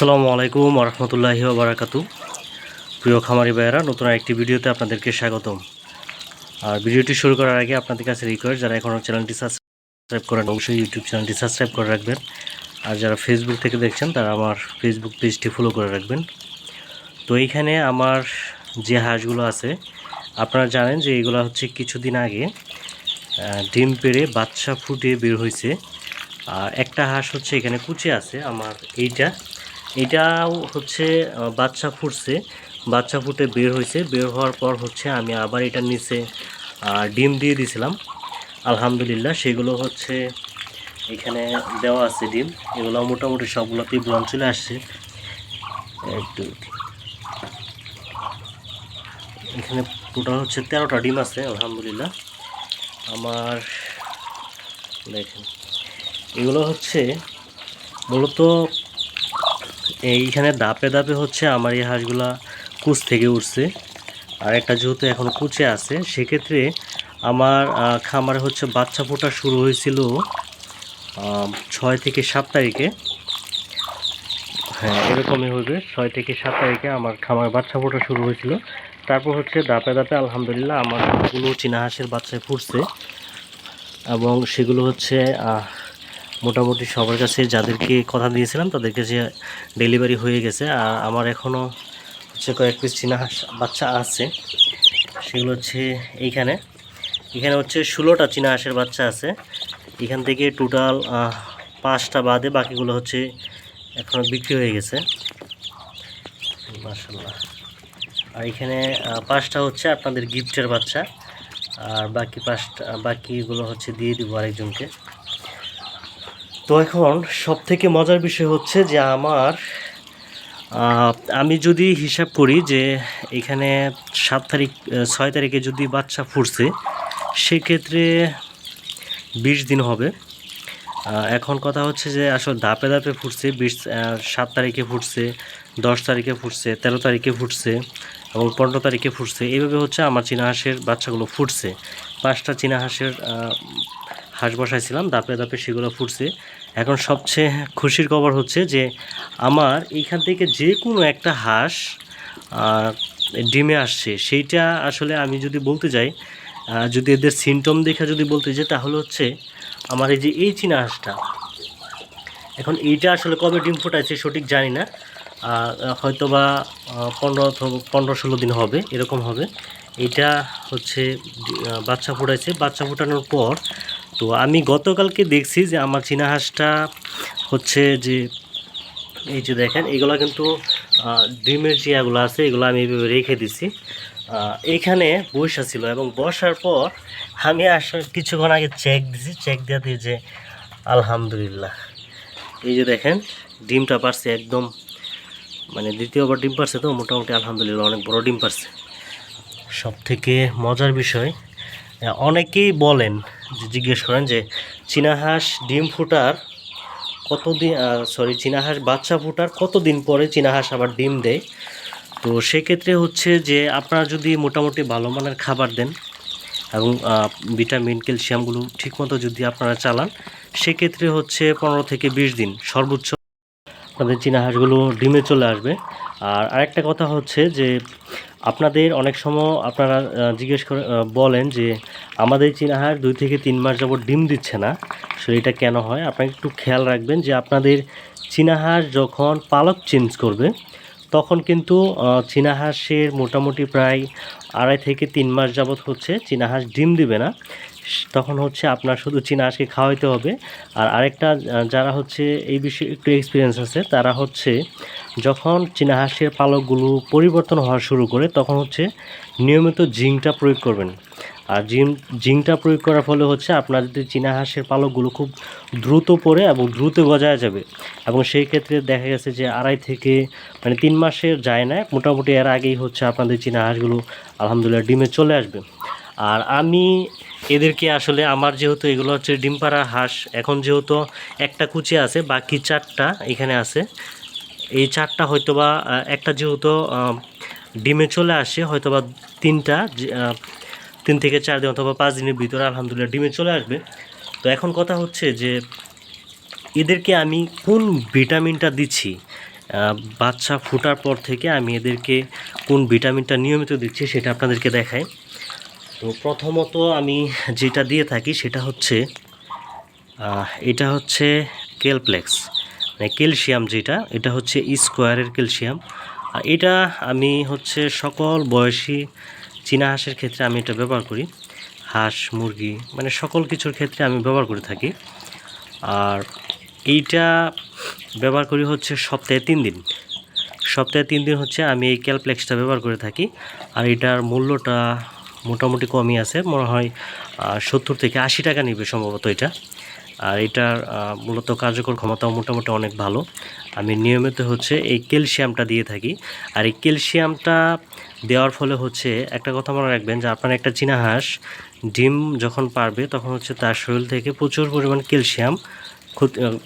আসসালামু আলাইকুম রহমতুল্লাহি বারাকাতু প্রিয় খামারি ভাইয়েরা, নতুন একটি ভিডিওতে আপনাদেরকে স্বাগতম। আর ভিডিওটি শুরু করার আগে আপনাদের কাছে রিকোয়েস্ট যারা এখনও চ্যানেলটি সাবস্ক্রাইব করেন, অবশ্যই ইউটিউব চ্যানেলটি সাবস্ক্রাইব করে রাখবেন। আর যারা ফেসবুক থেকে দেখছেন, তারা আমার ফেসবুক পেজটি ফলো করে রাখবেন। তো এইখানে আমার যে হাঁসগুলো আছে, আপনারা জানেন যে এগুলো হচ্ছে কিছুদিন আগে ডিম পেড়ে বাচ্চা ফুটে বের হয়েছে। আর একটা হাঁস হচ্ছে এখানে কুচে আছে, আমার এইটা। এটাও হচ্ছে বাচ্চা ফুটছে, বাচ্চা ফুটে বের হয়েছে। বের হওয়ার পর হচ্ছে আমি আবার এটার নিচে ডিম দিয়ে দিয়েছিলাম আলহামদুলিল্লাহ, সেগুলো হচ্ছে এখানে দেওয়া আছে ডিম। এগুলো মোটামুটি সবগুলোতেই ব্রন চলে আসছে। একটু এখানে টোটাল হচ্ছে তেরোটা ডিম আছে, আলহামদুলিল্লাহ। আমার দেখেন, এগুলো হচ্ছে মূলত এইখানে দাপে দাপে হচ্ছে আমার এই হাঁসগুলা কুচ থেকে উঠছে। আর একটা যেহেতু এখন কুচে আছে, সেক্ষেত্রে আমার খামারে হচ্ছে বাচ্চা ফোটা শুরু হয়েছিল ছয় থেকে সাত তারিখে। হ্যাঁ এরকমই হবে ছয় থেকে সাত তারিখে আমার খামারে বাচ্চা ফোটা শুরু হয়েছিল। তারপর হচ্ছে দাপে দাপে আলহামদুলিল্লাহ আমার কোনো চীনা হাঁসের বাচ্চায় ফুটছে এবং সেগুলো হচ্ছে মোটামুটি সবার কাছে যাদেরকে কথা দিয়েছিলাম তাদের কাছে ডেলিভারি হয়ে গেছে। আর আমার এখনও হচ্ছে কয়েক পিস চীনা বাচ্চা আছে। সেগুলো হচ্ছে এইখানে। এখানে হচ্ছে ষোলোটা চীনা হাঁসের বাচ্চা আছে। এখান থেকে টোটাল পাঁচটা বাদে বাকিগুলো হচ্ছে এখনও বিক্রি হয়ে গেছে। মাসাল্লাহ আর এখানে পাঁচটা হচ্ছে আপনাদের গিফটের বাচ্চা। আর বাকি পাঁচটা, বাকিগুলো হচ্ছে দিয়ে দিব আরেকজনকে। তো এখন সব থেকে মজার বিষয় হচ্ছে যে আমার আমি যদি হিসাব করি যে এখানে সাত তারিখ ছয় তারিখে যদি বাচ্চা ফুটছে সেক্ষেত্রে বিশ দিন হবে। এখন কথা হচ্ছে যে আসলে ধাপে ধাপে ফুটছে বিশ সাত তারিখে ফুটছে দশ তারিখে ফুটছে তেরো তারিখে ফুটছে এবং পনেরো তারিখে ফুটছে এইভাবে হচ্ছে আমার চীনা হাঁসের বাচ্চাগুলো ফুটছে পাঁচটা চীনা হাঁসের হাঁস বসাইছিলাম দাপে দাপে সেগুলো ফুটছে। এখন সবচেয়ে খুশির খবর হচ্ছে যে, আমার এইখান থেকে যে কোনো একটা হাঁস ডিমে আসছে। সেইটা আসলে আমি যদি বলতে যাই যদি এদের সিমটম দেখে যদি বলতে যাই, তাহলে হচ্ছে আমার এই যে এই চীনা হাঁসটা, এখন এইটা আসলে কবে ডিম ফোটাইছে সঠিক জানি না। হয়তো বা পনেরো পনেরো ষোলো দিন হবে, এরকম হবে। এটা হচ্ছে বাচ্চা ফোটাইছে। বাচ্চা ফোটানোর পর তো আমি গতকালকে দেখছি যে আমার চীনা হাঁসটা হচ্ছে যে এই যে দেখেন এগুলো কিন্তু ডিমের যে এগুলো আছে এগুলো আমি এইভাবে রেখে দিছি। আহ, এইখানে বসা ছিল এবং বসার পর আমি আসলে কিছুক্ষণ আগে চেক দিছি চেক দেওয়া দিয়ে যে আলহামদুলিল্লাহ। এই যে দেখেন ডিমটা পারছে একদম মানে দ্বিতীয়বার ডিম পারছে তো মোটামুটি আলহামদুলিল্লাহ অনেক বড় ডিম পারছে। সব থেকে মজার বিষয় অনেকেই বলেন জিজ্ঞেস করেন যে চীনা হাঁস ডিম ফুটার কতদিন সরি চীনা হাঁস বাচ্চা ফুটার কতদিন পরে চীনা হাঁস আবার ডিম দেয়? তো সেক্ষেত্রে হচ্ছে যে আপনারা যদি মোটামুটি ভালো মানের খাবার দেন এবং ভিটামিন ক্যালসিয়ামগুলো ঠিকমতো যদি আপনারা চালান, সেক্ষেত্রে হচ্ছে পনেরো থেকে বিশ দিন সর্বোচ্চ আপনাদের চীনা হাঁসগুলো ডিমে চলে আসবে। আর আরেকটা কথা হচ্ছে যে আপনাদের অনেক সময় আপনারা জিজ্ঞেস করে বলেন যে আমাদের চিনাহার দুই থেকে তিন মাস যাবত ডিম দিচ্ছে না। সো এটা কেন হয়? আপনাকে একটু খেয়াল রাখবেন যে আপনাদের চিনাহার যখন পালক চেঞ্জ করবে, তখন কিন্তু চীনাহাঁসের মোটামুটি প্রায় আড়াই থেকে তিন মাস যাবৎ হচ্ছে চীনাহাঁস ডিম দিবে না। তখন হচ্ছে আপনার শুধু চীনা হাঁসকে খাওয়াইতে হবে। আর আরেকটা যারা হচ্ছে এই বিষয়ে একটু এক্সপিরিয়েন্স আছে, তারা হচ্ছে যখন চীনা হাঁসের পালকগুলো পরিবর্তন হওয়া শুরু করে, তখন হচ্ছে নিয়মিত জিঙ্কটা প্রয়োগ করবেন। আর জিম জিঙ্কটা প্রয়োগ করার ফলে হচ্ছে আপনার যদি চীনা হাঁসের পালকগুলো খুব দ্রুত পড়ে এবং দ্রুত গজায় যাবে, এবং সেই ক্ষেত্রে দেখা গেছে যে আড়াই থেকে মানে তিন মাসের যায় না, মোটামুটি এর আগেই হচ্ছে আপনাদের চীনা হাঁসগুলো আলহামদুলিল্লাহ ডিমে চলে আসবে। আর আমি এদেরকে আসলে আমার যেহেতু এগুলো হচ্ছে ডিম পাড়া হাঁস, এখন যেহেতু একটা কুচি আছে, বাকি চারটা এখানে আছে। এই চারটা হয়তোবা একটা যেহেতু ডিমে চলে আসে, হয়তোবা তিনটা তিন থেকে চার দিন অথবা পাঁচ দিনের ভিতরে আলহামদুলিল্লাহ ডিমে চলে আসবে। তো এখন কথা হচ্ছে যে, এদেরকে আমি কোন ভিটামিনটা দিচ্ছি? বাচ্চা ফোটার পর থেকে আমি এদেরকে কোন ভিটামিনটা নিয়মিত দিচ্ছি সেটা আপনাদেরকে দেখাই। তো প্রথমত আমি যেটা দিয়ে থাকি সেটা হচ্ছে এটা হচ্ছে কেলপ্লেক্স মানে ক্যালসিয়াম যেটা, এটা হচ্ছে স্কোয়ারের ক্যালসিয়াম। আর এটা আমি হচ্ছে সকল বয়সী চীনা হাঁসের ক্ষেত্রে আমি এটা ব্যবহার করি। হাঁস, মুরগি মানে সকল কিছুর ক্ষেত্রে আমি ব্যবহার করে থাকি। আর এইটা ব্যবহার করি হচ্ছে সপ্তাহে তিন দিন। সপ্তাহে তিন দিন হচ্ছে আমি এই ক্যালপ্লেক্সটা ব্যবহার করে থাকি। আর এটার মূল্যটা মোটামুটি কমই আছে। মনে হয় সত্তর থেকে আশি টাকা নিবে সম্ভবত এটা। আর এটার মূলত কার্যকর ক্ষমতাও মোটামুটি অনেক ভালো। আমি নিয়মিত হচ্ছে এই ক্যালসিয়ামটা দিয়ে থাকি। আর এই ক্যালসিয়ামটা দেওয়ার ফলে হচ্ছে, একটা কথা মনে রাখবেন যে আপনার একটা চীনা হাঁস ডিম যখন পারবে তখন হচ্ছে তার শরীর থেকে প্রচুর পরিমাণ ক্যালসিয়াম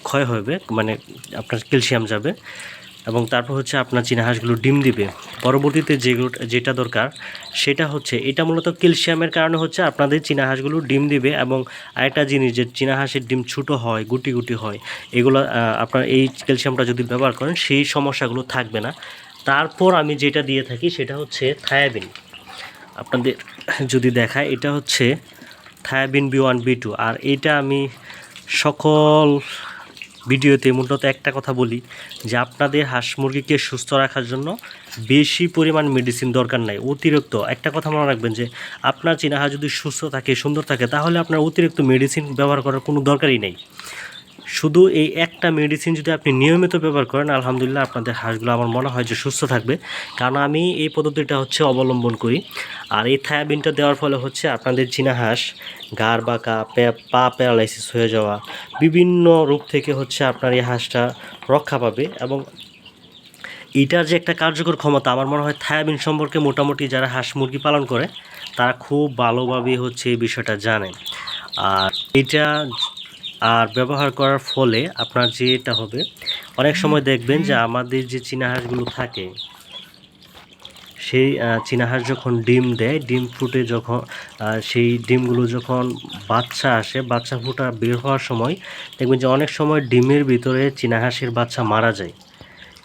ক্ষয় হবে মানে আপনার ক্যালসিয়াম যাবে। এবং তারপর হচ্ছে আপনার চীনা হাঁসগুলো ডিম দিবে। পরবর্তীতে যেগুলো, যেটা দরকার, সেটা হচ্ছে, এটা মূলত ক্যালসিয়ামের কারণে হচ্ছে আপনাদের চীনা হাঁসগুলো ডিম দিবে এবং আরেকটা জিনিস যে চীনা হাঁসের ডিম ছোটো হয়, গুটি গুটি হয়, এগুলো আপনার এই ক্যালসিয়ামটা যদি ব্যবহার করেন, সেই সমস্যাগুলো থাকবে না। তারপর আমি যেটা দিয়ে থাকি, সেটা হচ্ছে থায়াবিন। আপনাদের যদি দেখায়, এটা হচ্ছে থায়াবিন বি ওয়ান, বি টু, আর এটা আমি সকল ভিডিওতে মূলত একটা কথা বলি যে আপনাদের হাঁস মুরগিকে সুস্থ রাখার জন্য বেশি পরিমাণ মেডিসিন দরকার নাই, অতিরিক্ত। একটা কথা মনে রাখবেন যে আপনার চীনা হাঁস যদি সুস্থ থাকে, সুন্দর থাকে, তাহলে আপনার অতিরিক্ত মেডিসিন ব্যবহার করার কোনো দরকারই নেই। শুধু এই একটা মেডিসিন যদি আপনি নিয়মিত ব্যবহার করেন, আলহামদুলিল্লাহ আপনাদের হাঁসগুলো আমার মনে হয় যে সুস্থ থাকবে। কারণ আমি এই পদ্ধতিটা হচ্ছে অবলম্বন করি। আর এই থায়াবিনটা দেওয়ার ফলে হচ্ছে আপনাদের চীনা হাঁস গাড় বাঁকা, পে- প্যারালাইসিস হয়ে যাওয়া, বিভিন্ন রোগ থেকে হচ্ছে আপনার এই হাঁসটা রক্ষা পাবে এবং এটার যে একটা কার্যকর ক্ষমতা, আমার মনে হয় থায়াবিন সম্পর্কে মোটামুটি যারা হাঁস মুরগি পালন করে, তারা খুব ভালোভাবে হচ্ছে এই বিষয়টা জানে। আর এটা আর ব্যবহার করার ফলে আপনার যেটা হবে অনেক সময় দেখবেন যে আমাদের যে চীনা হাঁসগুলো থাকে সেই আহ, চীনা হাঁস যখন ডিম দেয় ডিম ফুটে যখন সেই ডিমগুলো যখন বাচ্চা আসে বাচ্চা ফুটা বের হওয়ার সময় দেখবেন যে অনেক সময় ডিমের ভিতরে চীনা হাঁসের বাচ্চা মারা যায়।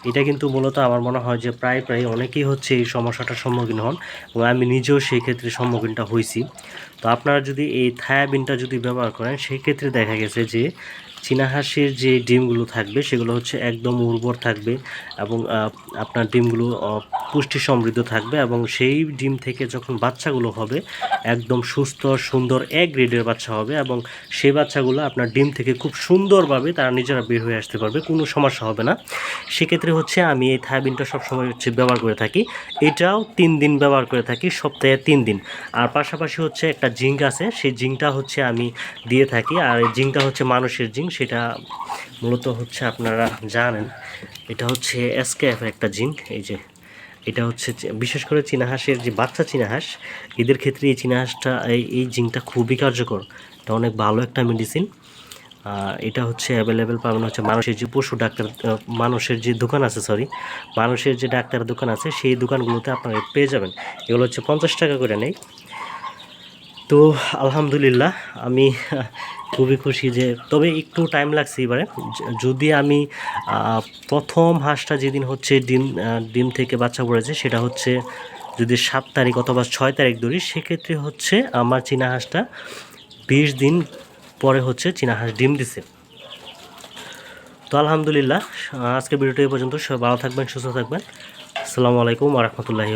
এটা কিন্তু মূলত আমার মনে হয় যে প্রায় প্রায় অনেকেই হচ্ছে এই সমস্যাটার সম্মুখীন হন এবং আমি নিজেও সেই ক্ষেত্রে সম্মুখীনটা হয়েছি তো আপনারা যদি এই থায়াবিনটা যদি ব্যবহার করেন সেই ক্ষেত্রে দেখা গেছে যে চীনা হাঁসের যে ডিমগুলো থাকবে, সেগুলো হচ্ছে একদম উর্বর থাকবে এবং আপনার ডিমগুলো পুষ্টি সমৃদ্ধ থাকবে এবং সেই ডিম থেকে যখন বাচ্চাগুলো হবে, একদম সুস্থ, সুন্দর, এক গ্রেডের বাচ্চা হবে এবং সেই বাচ্চাগুলো আপনার ডিম থেকে খুব সুন্দরভাবে তারা নিজেরা বের হয়ে আসতে পারবে, কোনো সমস্যা হবে না। সেক্ষেত্রে হচ্ছে আমি এই থায়াবিনটা সবসময় হচ্ছে ব্যবহার করে থাকি। এটাও তিন দিন ব্যবহার করে থাকি, সপ্তাহে তিন দিন। আর পাশাপাশি হচ্ছে একটা জিঙ্ক আছে, সেই জিঙ্কটা হচ্ছে আমি দিয়ে থাকি। আর এই জিঙ্কটা হচ্ছে মানুষের জিঙ্ক, সেটা মূলত হচ্ছে আপনারা জানেন। এটা হচ্ছে এসকেএফ একটা জিঙ্ক, এই যে এটা হচ্ছে বিশেষ করে চীনা হাঁসের যে বাচ্চা চীনাহাঁস, এদের ক্ষেত্রে এই চীনাহাঁসটা, এই এই জিঙ্কটা খুবই কার্যকর। এটা অনেক ভালো একটা মেডিসিন এটা হচ্ছে অ্যাভেলেবেল পাবেন হচ্ছে মানুষের যে পশু ডাক্তার মানুষের যে দোকান আছে সরি মানুষের যে ডাক্তারের দোকান আছে, সেই দোকানগুলোতে আপনারা পেয়ে যাবেন। এগুলো হচ্ছে পঞ্চাশ টাকা করে নেই তো আলহামদুলিল্লাহ, আমি খুবই খুশি যে, তবে একটু টাইম লাগছে এবারে। যদি আমি প্রথম হাঁসটা যেদিন হচ্ছে ডিম ডিম থেকে বাচ্চা পড়েছে, সেটা হচ্ছে যদি সাত তারিখ অথবা ছয় তারিখ ধরি, সেক্ষেত্রে হচ্ছে আমার চীনা হাঁসটা বিশ দিন পরে হচ্ছে চীনা হাঁস ডিম দিছে। তো আলহামদুলিল্লাহ আজকে ভিডিওটা পর্যন্ত। সবাই ভালো থাকবেন, সুস্থ থাকবেন। আসসালামু আলাইকুম আ রহমতুল্লাহি